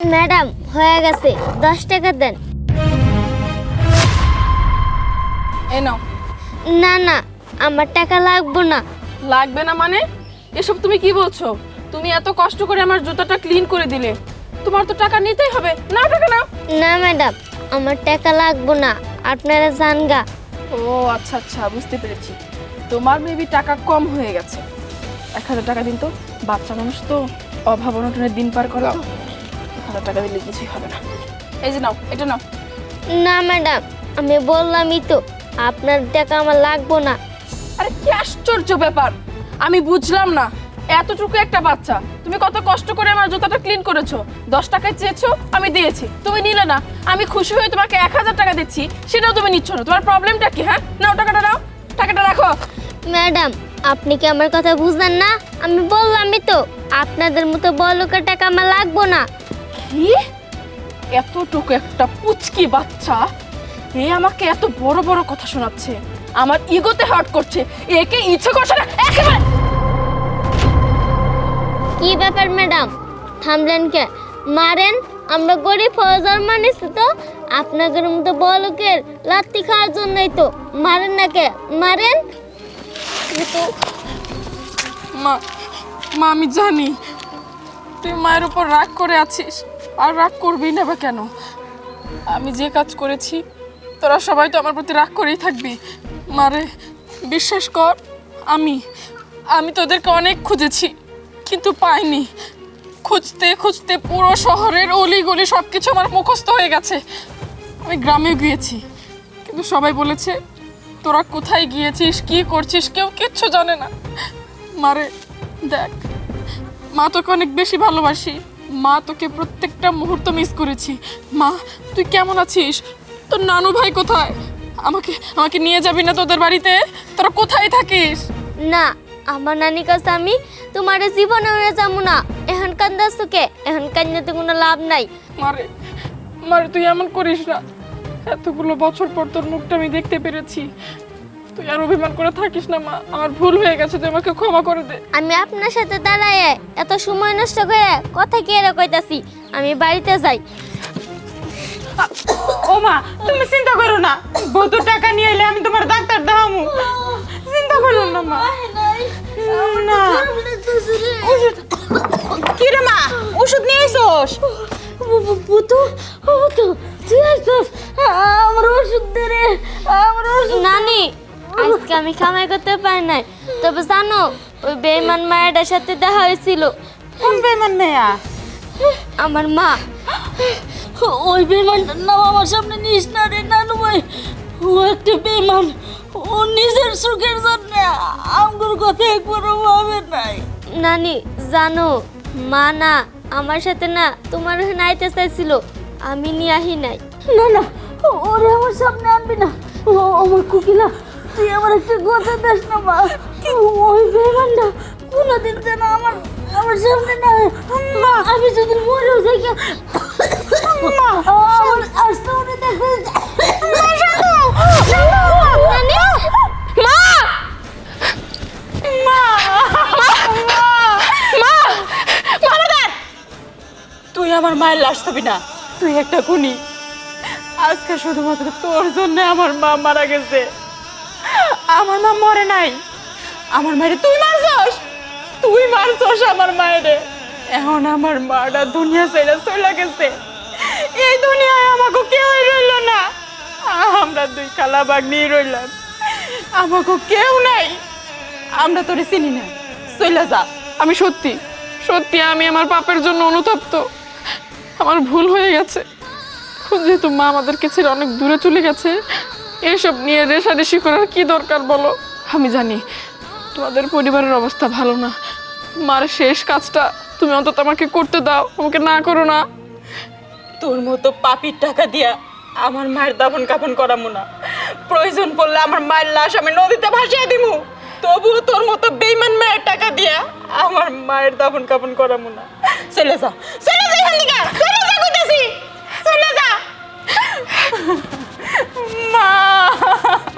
Madam হয়ে গেছে। দশ টাকা দেন। এ নাও। না না আমার টাকা লাগবো না। লাগবে না মানে? এসব তুমি কি বলছো? তুমি এত কষ্ট করে আমার জুতাটা ক্লিন করে দিলে। তোমার তো টাকা নিতেই হবে। না টাকা নাও। না ম্যাডাম আমার টাকা লাগবো না। আপনারা যান গা ও আচ্ছা আচ্ছা বুঝতে পেরেছি। তোমার মেবি টাকা কম হয়ে গেছে। এক হাজার টাকা দিন তো। বাচ্চা মানুষ তো অভাব অনটনের দিন পার করে হাজার টাকা দিলে কিছুই হবে না। এই যে নাও এটা নাও। না ম্যাডাম আমি বললামই তো আপনার টাকা আমার লাগবো না। আরে কি আশ্চর্য ব্যাপার! আমি বুঝলাম না এতটুকু একটা বাচ্চা। তুমি কত কষ্ট করে আমার জুতাটা ক্লিন করেছ। দশ টাকায় চেয়েছো আমি দিয়েছি। তুমি নিলে না আমি খুশি হয়ে তোমাকে এক হাজার টাকা দিচ্ছি সেটাও তুমি নিচ্ছ না। তোমার প্রবলেমটা কি হ্যাঁ? নাও টাকাটা নাও টাকাটা রাখো। ম্যাডাম আপনি কি আমার কথা বুঝলেন না? আমি বললামই তো আপনাদের মতো বড়লোকের টাকা আমার লাগবো না। কি? এতটুকু একটা পুচকি বাচ্চা? এ আমাকে এত বড় বড় কথা শোনাচ্ছে। আমার ইগোতে হার্ট করছে। একে ইচ্ছে করছে না একেবারে! কি ব্যাপার ম্যাডাম? থামলেন কে? মারেন আমরা গরিব ফৌজার মানিস তো? আপনাদের মতো বড়লোকের লাত্তি খাওয়ার জন্যই তো। মারেন না কে? মারেন? কিন্তু মা মা আমি জানি। তুই মায়ের উপর রাগ করে আছিস। আর রাগ করবি না বা কেন? আমি যে কাজ করেছি, তোরা সবাই তো আমার প্রতি রাগ করেই থাকবি। মারে, বিশ্বাস কর, আমি আমি তোদেরকে অনেক খুঁজেছি, কিন্তু পাইনি। খুঁজতে খুঁজতে পুরো শহরের অলি গলি সব কিছু আমার মুখস্থ হয়ে গেছে। আমি গ্রামে গিয়েছি, কিন্তু সবাই বলেছে, তোরা কোথায় গিয়েছিস, কি করছিস, কেউ কিচ্ছু জানে না। মারে, দেখ, মা তোকে অনেক বেশি ভালোবাসি। মা তোকে প্রত্যেকটা মুহূর্ত মিস করেছি। মা তুই কেমন আছিস? তোর নানু ভাই কোথায়? আমাকে আমাকে নিয়ে যাবি না তোদের বাড়িতে? তোরা কোথায় থাকিস? না আমার নানি কাছে আমি তোমার জীবনে হয়ে যাব না। এখন কান্দাস তোকে এখন কান্দাতে কোনো লাভ নাই। মারে মারে তুই এমন করিস না। এতগুলো বছর পর তোর মুখটা আমি দেখতে পেরেছি। তুই আর অভিমান করে থাকিস না মা। আমার ভুল হয়ে গেছে তুই আমাকে ক্ষমা করে দে। আমি আপনার সাথে দাঁড়ায় এত সময় নষ্ট করে কথা কি এরা কইতাছি? আমি বাড়িতে যাই। ও মা তুমি চিন্তা করো না। বহুত টাকা নিয়ে এলে আমি তোমার ডাক্তার দেখামু। চিন্তা করো না মা। না। ওষুধ কি রে মা ওষুধ নিয়ে এসোস? বুতু বুতু তুই আসছিস? আমার ওষুধ দে রে। আমার ওষুধ নানি আজকে আমি কামাই করতে পারি নাই। তবে জানো ওই বেইমান মায়ের সাথে দেখা হয়েছিল। কোন বেমান মেয়া আমার মা। ওই বেইমানটার নাম আমার সামনে নিস না রে নানু ভাই ও একটা বেইমান। ও নিজের সুখের জন্য আমার কথা একবারও ভাবে নাই। নানি জানো মা না আমার সাথে না তোমার এখানে আইতে চাইছিল। আমি নিয়ে আহি নাই। না না ওরে আমার সামনে আনবি না। ও আমার কুকিলা তুই আমার একটা কথা দেস না মা। ওই বেইমানটা কোনোদিন যেন আমার আমার সামনে না মা আমি যদি মরেও যাই মা আমার আসতে মনে মা তুই আমার মায়ের লাশ ছবি না। তুই একটা খুনি। আজকে শুধুমাত্র তোর জন্য আমার মা মারা গেছে। আমার মা মরে নাই। আমার মায়ের তুই মারছস? তুই মারছস আমার মায়েরে। এখন আমার মাটা দুনিয়া ছেড়ে চলে গেছে। এই দুনিয়ায় আমাকে কেউই রইল না। আমরা দুই কালা বাঘ নিয়ে রইলাম। আমাকে কেউ নাই। আমরা তোরে চিনি না। চলে যা। আমি সত্যি সত্যি আমি আমার পাপের জন্য অনুতপ্ত। আমার ভুল হয়ে গেছে। যেহেতু মা আমাদেরকে ছেড়ে অনেক দূরে চলে গেছে এসব নিয়ে রেশারেশি করার কি দরকার বলো? আমি জানি তোমাদের পরিবারের অবস্থা ভালো না। মার শেষ কাজটা তুমি অন্তত আমাকে করতে দাও, আমাকে না করো না। তোর মতো পাপির টাকা দিয়া আমার মায়ের দাফন কাফন করামু না। প্রয়োজন পড়লে আমার মায়ের লাশ আমি নদীতে ভাসিয়ে দিমু। তবুও তোর মতো বেইমান মায়ের টাকা দিয়া আমার মায়ের দাফন কাফন করামু না। চলে যা চলে যা চলে যা চলে যা।